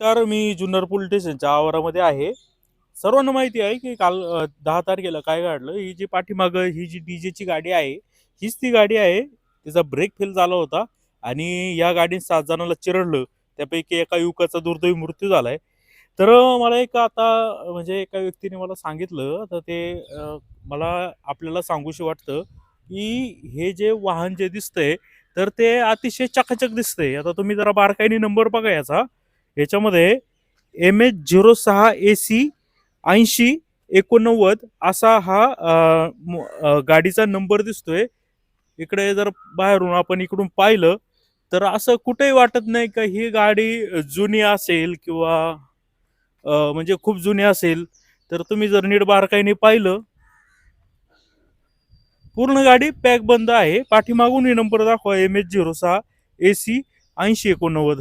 नमस्कार मी जुन्नर पोलीस स्टेशनच्या आवारामध्ये आहे. सर्वांना माहिती आहे की काल दहा तारखेला काय घडलं? ही जी पाठीमाग ही जी डीजेची गाडी आहे हीच ती गाडी आहे. तिचा ब्रेक फेल झाला होता आणि या गाडीने सात जणांना चिरडलं. त्यापैकी एका युवकाचा दुर्दैवी मृत्यू झाला आहे तर मला एक आता म्हणजे एका व्यक्तीने मला सांगितलं तर ते मला आपल्याला सांगूशी वाटतं की हे जे वाहन जे दिसतंय तर ते अतिशय चकाचक दिसतंय. आता तुम्ही जरा बारकाईने नंबर बघा याचा. याच्यामध्ये एम एच झिरो सहा ए सी ऐंशी एकोणनव्वद असा हा गाडीचा नंबर दिसतोय. इकडे जर बाहेरून आपण इकडून पाहिलं तर असं कुठेही वाटत नाही का ही गाडी जुनी असेल किंवा म्हणजे खूप जुनी असेल. तर तुम्ही जर नीट बारकाईने पाहिलं पूर्ण गाडी पॅक बंद आहे. पाठीमागून ही नंबर दाखवा एम एच झिरो सहा ए सी ऐंशी एकोणनव्वद.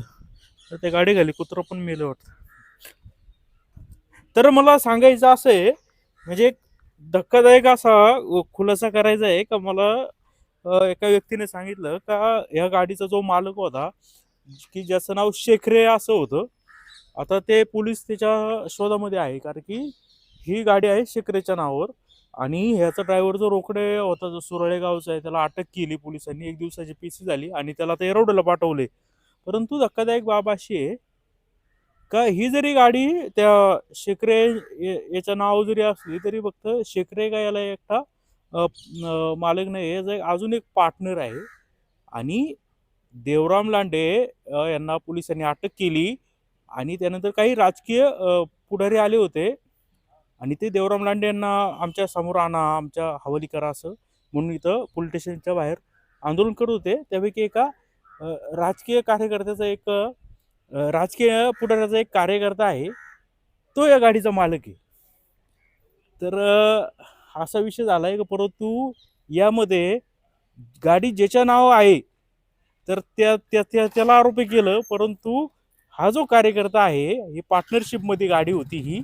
तर त्या गाडी घाली कुत्र पण मेलं वाटतं तर मला सांगायचं असं आहे म्हणजे एक धक्कादायक असा खुलासा करायचा आहे का मला एका व्यक्तीने सांगितलं का या गाडीचा जो मालक होता की ज्याचं नाव शेखरे असं होतं आता ते पोलीस त्याच्या शोधामध्ये आहे कारण की ही गाडी आहे शेखरेच्या नावावर आणि ह्याचा ड्रायव्हर जो रोकडे होता जो सुरळे गावचा आहे त्याला अटक केली पोलिसांनी एक दिवसाची पी झाली आणि त्याला ते एरोडला पाठवले. परंतु धक्कादायक बाब अशी आहे का ही जरी गाडी त्या शेकरे या- याचं नाव जरी असली तरी फक्त शेकरे का याला एकटा मालक नाही आहे एक- अजून एक पार्टनर आहे. आणि देवराम लांडे यांना पोलिसांनी अटक केली आणि त्यानंतर काही राजकीय पुढारी आले होते. आणि ते देवराम लांडे यांना आमच्यासमोर आणा आमच्या हवाली करा असं म्हणून इथं पोलीस स्टेशनच्या बाहेर आंदोलन करत होते. त्यापैकी एका राजकीय कार्यकर्त्याचा एक राजकीय पुढाऱ्याचा एक कार्यकर्ता आहे. तो या गाडीचा मालक आहे. तर असा विषय झाला आहे का परंतु यामध्ये गाडी ज्याच्या नाव आहे तर त्या त्या त्या- त्याला आरोपी केलं. परंतु हा जो कार्यकर्ता आहे ही पार्टनरशिपमध्ये गाडी होती ही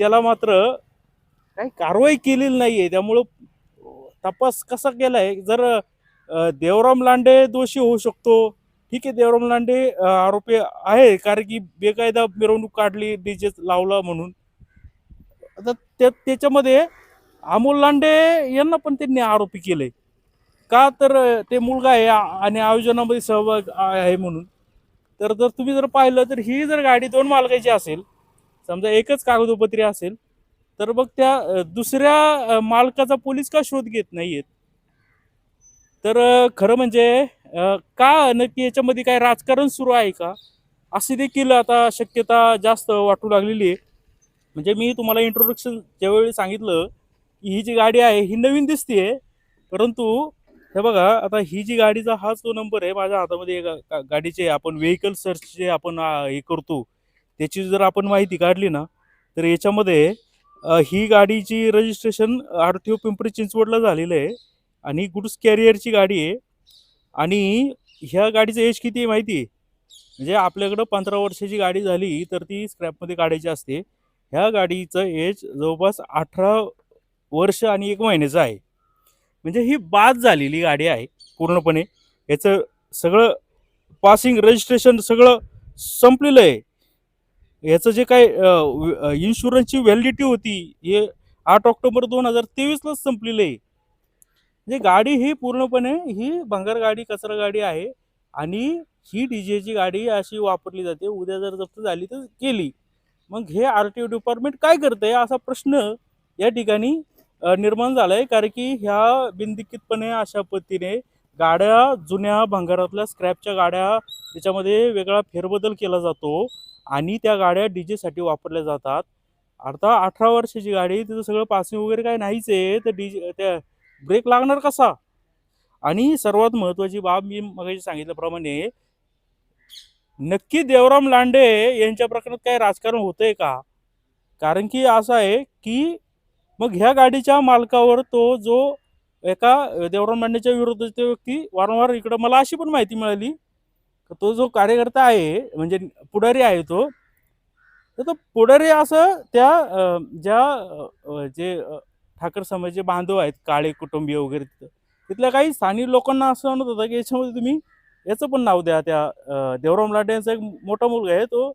त्याला मात्र काही कारवाई केलेली नाही आहे त्यामुळं तपास कसा केला आहे जर देवराम लांडे दोषी होऊ शकतो. ठीक आहे देवराम लांडे आरोपी आहे कारण की बेकायदा मिरवणूक काढली डीजे लावला म्हणून. आता त्या त्याच्यामध्ये अमोल लांडे यांना पण त्यांनी आरोपी केले. का तर ते मुलगा आहे आणि आयोजनामध्ये सहभाग आहे म्हणून. तर जर तुम्ही जर पाहिलं तर ही जर गाडी दोन मालकाची असेल समजा एकच कागदोपत्री असेल तर मग त्या दुसऱ्या मालकाचा पोलीस का शोध घेत नाहीयेत? तर खरं म्हणजे का नक्की याच्यामध्ये काय राजकारण सुरू आहे का? अशी देखील आता शक्यता जास्त वाटू लागलेली आहे. म्हणजे मी तुम्हाला इंट्रोडक्शन ज्यावेळी सांगितलं की ही जी गाडी आहे ही नवीन दिसते परंतु हे बघा आता ही जी गाडीचा हा जो नंबर आहे माझ्या हातामध्ये गा- गाडीचे आपण व्हेकल सर्चचे आपण हे करतो त्याची जर आपण माहिती काढली ना तर याच्यामध्ये ही गाडीची registration R T O Pimpri चिंचवडला झालेलं आहे. आणि गुड्स कॅरियरची गाडी आहे. आणि ह्या गाडीचं एज किती आहे माहिती आहे? म्हणजे आपल्याकडं पंधरा वर्षाची गाडी झाली तर ती स्क्रॅपमध्ये काढायची असते. ह्या गाडीचं एज जवळपास अठरा वर्ष आणि एक महिन्याचं आहे. म्हणजे ही बाद झालेली गाडी आहे पूर्णपणे. याचं सगळं पासिंग रजिस्ट्रेशन सगळं संपलेलं आहे. याचं जे काय इन्शुरन्सची व्हॅलिडिटी होती हे आठ ऑक्टोबर दोन हजार तेवीसलाच संपलेलं आहे. म्हणजे गाडी ही पूर्णपणे ही भंगार गाडी कचरा गाडी आहे आणि ही डीजेची गाडी अशी वापरली जाते. उद्या जर जप्त झाली तर केली. मग हे आर टी ओ डिपार्टमेंट काय करतंय असा प्रश्न या ठिकाणी निर्माण झाला आहे कारण की ह्या बिनदिक्कीतपणे अशा पद्धतीने गाड्या जुन्या भंगारातल्या स्क्रॅपच्या गाड्या त्याच्यामध्ये वेगळा फेरबदल केला जातो आणि त्या गाड्या डीजेसाठी वापरल्या जातात. अर्थात अठरा वर्षाची गाडी तिथं सगळं पासिंग वगैरे काय नाहीच आहे. तर डीजे त्या ब्रेक लागणार कसा? आणि सर्वात महत्त्वाची बाब मी मगाशी सांगितल्याप्रमाणे नक्की देवराम लांडे यांच्या प्रकरणात काही राजकारण होतंय का? कारण की असं आहे की मग ह्या गाडीच्या मालकावर तो जो एका देवराम लांडेच्या विरोधाचे व्यक्ती वारंवार इकडं मला अशी पण माहिती मिळाली का तो जो कार्यकर्ता आहे म्हणजे पुढारी आहे तो तर तो पुढारी असं त्या ज्या जे ठाकर समाजाचे बांधव आहेत काळे कुटुंबीय वगैरे तिथं तिथल्या काही स्थानिक लोकांना असं म्हणत होतं की याच्यामध्ये तुम्ही याचं पण नाव द्या. त्या देवराम लांडे यांचा एक मोठा मुलगा आहे तो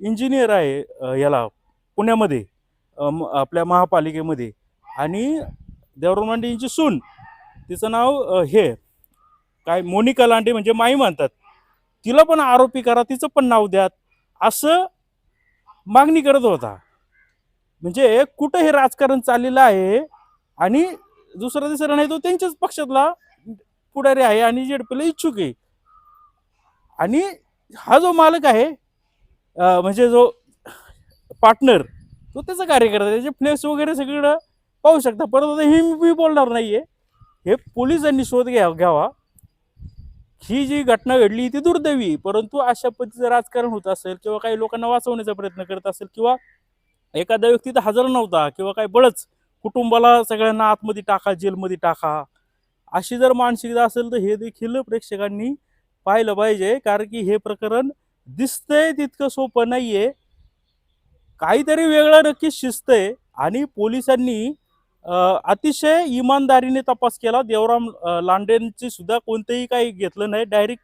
इंजिनियर आहे याला पुण्यामध्ये म- आपल्या महापालिकेमध्ये. आणि देवराम लांडे यांची सून तिचं नाव हे काय मोनिका लांडे म्हणजे माई म्हणतात. तिला पण आरोपी करा तिचं पण नाव द्या असं मागणी करत होता. म्हणजे कुठं हे राजकारण चाललेलं आहे आणि दुसरा तिसरा नाही तो त्यांच्याच पक्षातला पुढारी आहे आणि जेडपीला इच्छुक आहे. आणि हा जो मालक आहे म्हणजे जो पार्टनर तो त्याचा कार्यकर्ता त्याचे फ्लेक्स वगैरे सगळीकडं पाहू शकता. परंतु हे मी बोलणार नाहीये. हे पोलिसांनी शोध घ्या घ्यावा. ही जी घटना घडली ती दुर्दैवी परंतु अशा पद्धतीचं राजकारण होत असेल किंवा काही लोकांना वाचवण्याचा प्रयत्न करत असेल किंवा एखाद्या व्यक्ती तर हजर नव्हता किंवा काय बळच कुटुंबाला सगळ्यांना आतमध्ये टाका जेलमध्ये टाका. अशी जर मानसिकता असेल तर हे देखील प्रेक्षकांनी पाहिलं पाहिजे कारण की हे प्रकरण दिसतंय तितकं सोपं नाहीये. काहीतरी वेगळं नक्कीच शिस्त आहे आणि पोलिसांनी अतिशय इमानदारीने तपास केला. देवराम लांडेंची सुद्धा कोणतेही काही घेतलं नाही. डायरेक्ट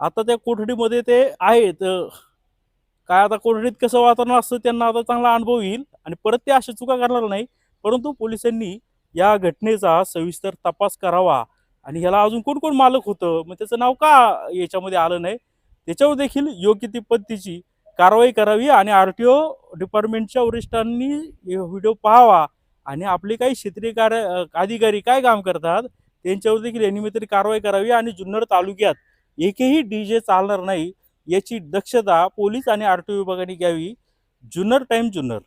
आता त्या कोठडीमध्ये ते आहेत. काय आता कोठडीत कसं वातावरण असतं त्यांना आता चांगला अनुभव येईल आणि परत ते अशा चुका करणार नाही परंतु पोलिसांनी या घटनेचा सविस्तर तपास करावा आणि ह्याला अजून कोण कोण मालक होतं? मग त्याचं नाव का याच्यामध्ये आलं नाही? त्याच्यावर देखील योग्य ती पद्धतीची कारवाई करावी आणि आर टी ओ डिपार्टमेंटच्या वरिष्ठांनी व्हिडिओ पाहावा आणि आपले काही क्षेत्रीय कार्य अधिकारी काय काम करतात त्यांच्यावर देखील यानिमित्त कारवाई करावी आणि जुन्नर तालुक्यात एकही डी जे चालणार नाही. याची दक्षता पोलीस आणि आर टी विभागाने घ्यावी. जुन्नर टाईम जुन्नर.